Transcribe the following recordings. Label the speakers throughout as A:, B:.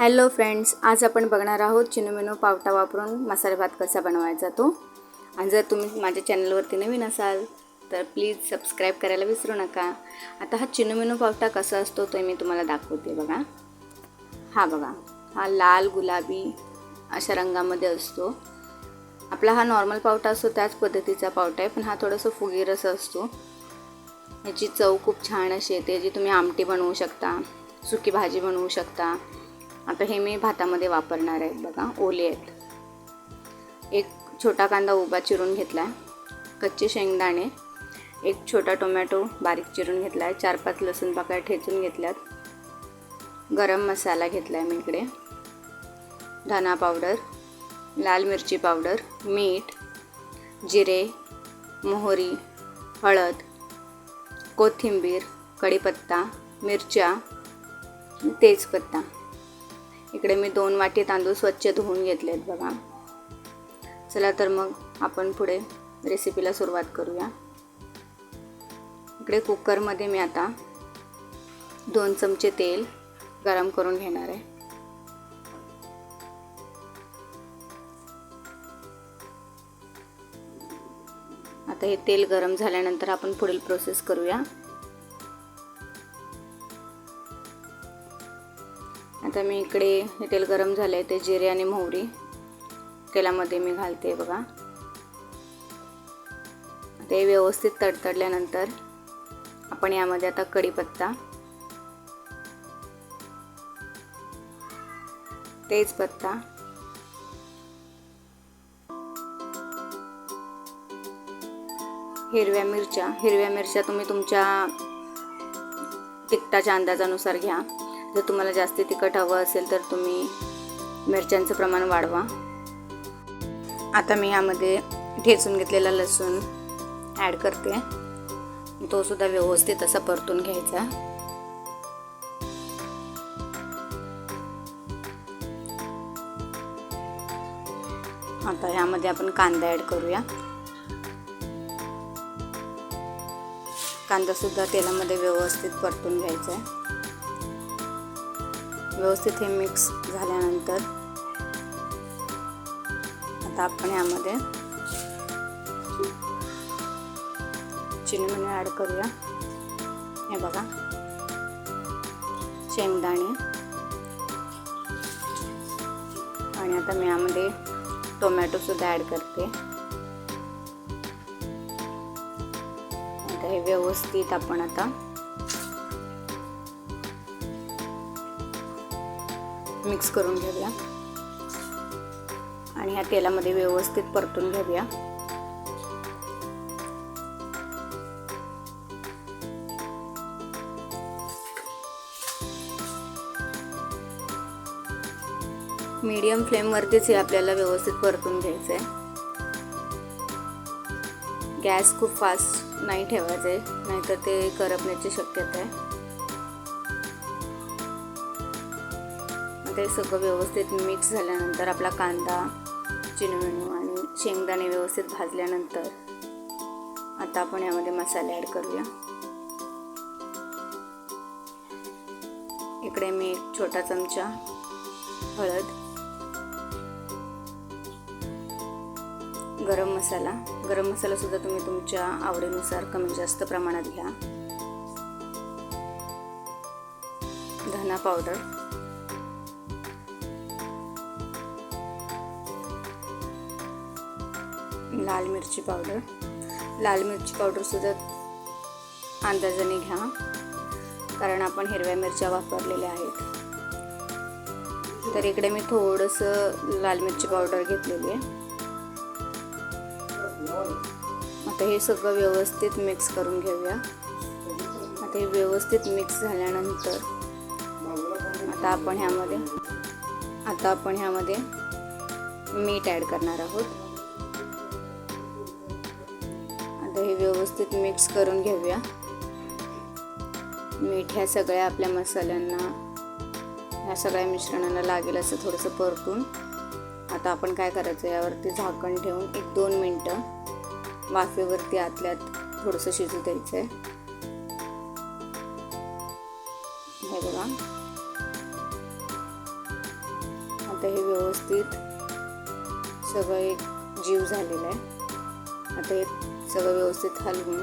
A: Hello friends आज आपण बघणार आहोत चिनोमिनो पावटा वापरून मसाले भात कसा बनवायचा तो. आणि जर तुम्ही माझ्या चॅनलवरती नवीन असाल तर प्लीज सबस्क्राईब करायला विसरू नका. आता हा चिनोमिनो पावटा कसा असतो तो मी तुम्हाला दाखवते बघा. हा बघा हा लाल गुलाबी अशा रंगामध्ये असतो. आपला हा नॉर्मल पावटा असतो त्याच पद्धतीचा पावटा आहे पण हा थोडंसं फुगीर असं असतो. याची चव खूप छान अशी येते जी तुम्ही आमटी बनवू शकता सुकी भाजी बनवू शकता आता हे मी भातामध्ये वापरणार आहेत बघा ओले आहेत. एक छोटा कांदा उभा चिरून घेतला आहे कच्चे शेंगदाणे एक छोटा टोमॅटो बारीक चिरून घेतला आहे चार पाच लसूण पाकळ्या ठेचून घेतल्यात. गरम मसाला घेतला आहे मी इकडे. धना पावडर लाल मिरची पावडर मीठ जिरे मोहरी हळद कोथिंबीर कढीपत्ता मिरच्या तेजपत्ता. इकडे मी दोन वाटी तांदूळ स्वच्छ धुवून घेतले आहेत बघा. चला तर मग आपण पुढे रेसिपीला सुरुवात करूया. इकडे कुकरमध्ये मी आता दोन चमचे तेल गरम करून घेणार आहे. आता हे तेल गरम झाल्यानंतर आपण पुढील प्रोसेस करूया. आता मी इकडे हे तेल गरम झालं आहे ते जिरे आणि मोहरी. तेलामध्ये मी घालते बघा. ते व्यवस्थित तडतडल्यानंतर आपण यामध्ये आता कढीपत्ता तेजपत्ता हिरव्या मिरच्या. हिरव्या मिरच्या तुम्ही तुमच्या तिखटाच्या अंदाजानुसार घ्या. जर तुम्हाला जास्त तिखट हवं असेल तर तुम्ही मिरच्यांचं प्रमाण वाढवा. आता मी यामध्ये ठेचून घेतलेला लसूण ॲड करते. तो सुद्धा व्यवस्थित असा परतून घ्यायचा. आता ह्यामध्ये आपण कांदा ॲड करूया. कांदा सुद्धा तेलामध्ये व्यवस्थित परतून घ्यायचा आहे. व्यवस्थित हे मिक्स झाल्यानंतर आता आपण यामध्ये चिनी ॲड करूया. हे बघा. शेंगदाणे. आणि आता मी यामध्ये टोमॅटोसुद्धा ॲड करते. आता हे व्यवस्थित आपण आता मिक्स करून घेऊया. आणि ह्या तेलामध्ये व्यवस्थित परतून घेऊया. मीडियम फ्लेमवरतीच हे आपल्याला व्यवस्थित परतून घ्यायचं आहे गॅस खूप फास्ट नाही ठेवायचं आहे नाहीतर ते करपण्याची शक्यता आहे. ते सगळं व्यवस्थित मिक्स झाल्यानंतर आपला कांदा चिनमिनू आणि शेंगदाणे व्यवस्थित भाजल्यानंतर आता आपण यामध्ये मसाले ॲड करूया. इकडे मी एक छोटा चमचा हळद गरम मसाला. गरम मसाला सुद्धा तुम्ही तुमच्या आवडीनुसार कमी जास्त प्रमाणात घ्या. धना पावडर लाल मिरची पावडर. लाल मिरची पावडरसुद्धा अंदाजाने घ्या. कारण आपण हिरव्या मिरच्या वापरलेल्या आहेत. तर इकडे मी थोडंसं लाल मिरची पावडर घेतलेली आहे. आता हे सगळं व्यवस्थित मिक्स करून घेऊया. आता हे व्यवस्थित मिक्स झाल्यानंतर आता आपण ह्यामध्ये आता आपण ह्यामध्ये मीठ ॲड करणार आहोत. व्यवस्थित मिक्स करून घेऊया. मीठ ह्या सगळ्या आपल्या मसाल्यांना ह्या सगळ्या मिश्रणाला लागेल असं थोडंसं परतून. आता आपण काय करायचं यावरती झाकण ठेवून एक दोन मिनटं वाफेवरती आतल्यात थोडंसं शिजू द्यायचं आहे हे बघा. आता हे व्यवस्थित सगळं एक जीव झालेलं आहे. आता हे सगळं व्यवस्थित हलवून.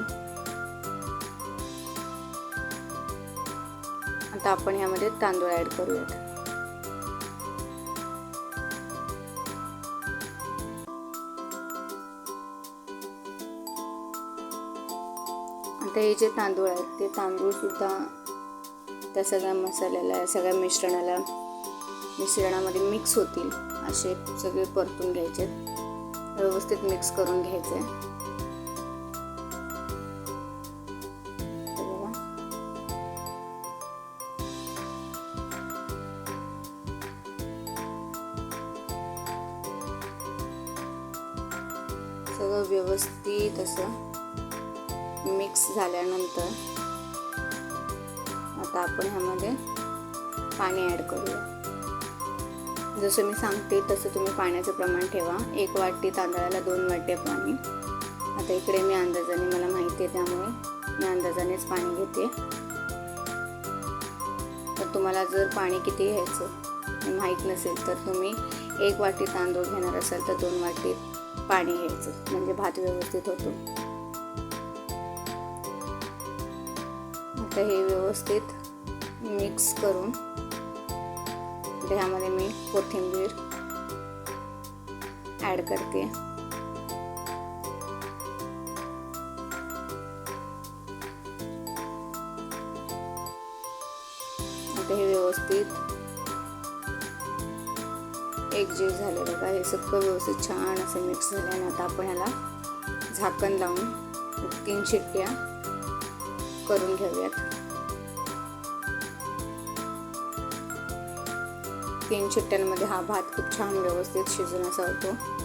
A: आता आपण ह्यामध्ये तांदूळ ॲड करूयात. आता हे जे तांदूळ आहेत ते तांदूळसुद्धा त्या सगळ्या मसाल्याला सगळ्या मिश्रणाला मिश्रणामध्ये मिक्स होतील. असे सगळे परतून घ्यायचे. व्यवस्थित मिक्स करून घ्यायचे. सगळं व्यवस्थित असं मिक्स झाल्यानंतर आता आपण ह्यामध्ये पाणी ॲड करूया. जसं मी सांगते तसं तुम्ही पाण्याचं प्रमाण ठेवा. एक वाटी तांदळाला दोन वाटे पाणी. आता इकडे मी अंदाजाने मला माहिती आहे त्यामुळे मी अंदाजानेच पाणी घेते. तर तुम्हाला जर पाणी किती घ्यायचं माहीत नसेल तर तुम्ही एक वाटी तांदूळ घेणार असाल तर दोन वाटी पाणी घ्यायचं म्हणजे भात व्यवस्थित होतो. आता हे व्यवस्थित मिक्स करून ह्यामध्ये मी कोथिंबीर ॲड करते. आता हे व्यवस्थित एकजीव झाले बघा. हे सगळं व्यवस्थित छान असं मिक्स झालं आणि आता आपण ह्याला झाकण लावून तीन शिट्ट्या करून घेऊयात. तीन शिट्ट्यांमध्ये हा भात खूप छान व्यवस्थित शिजून असा होतो.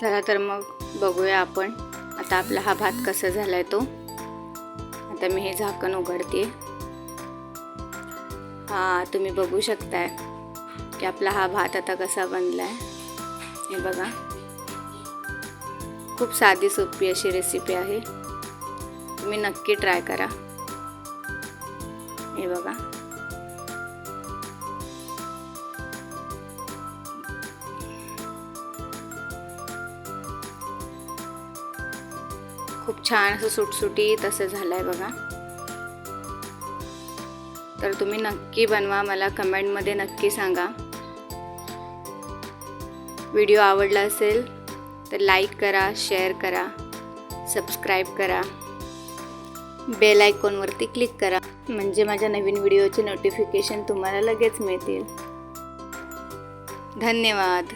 A: चला तर मग बघूया आपण. आता आपला हा भात कसा झाला आहे तो. आता मी हे झाकण उघडते. हा तुम्ही बघू शकताय की आपला हा भात आता कसा बनला आहे हे बघा. खूप साधी सोपी अशी रेसिपी आहे. तुम्ही नक्की ट्राय करा. हे बघा. खूप छान असं सुटसुटीत असं झालं आहे बघा. तर तुम्ही नक्की बनवा मला कमेंटमध्ये नक्की सांगा. व्हिडिओ आवडला असेल तर लाईक करा शेअर करा सबस्क्राईब करा. बेल आयकॉनवरती क्लिक करा म्हणजे माझ्या नवीन व्हिडिओचे नोटिफिकेशन तुम्हाला लगेच मिळतील. धन्यवाद.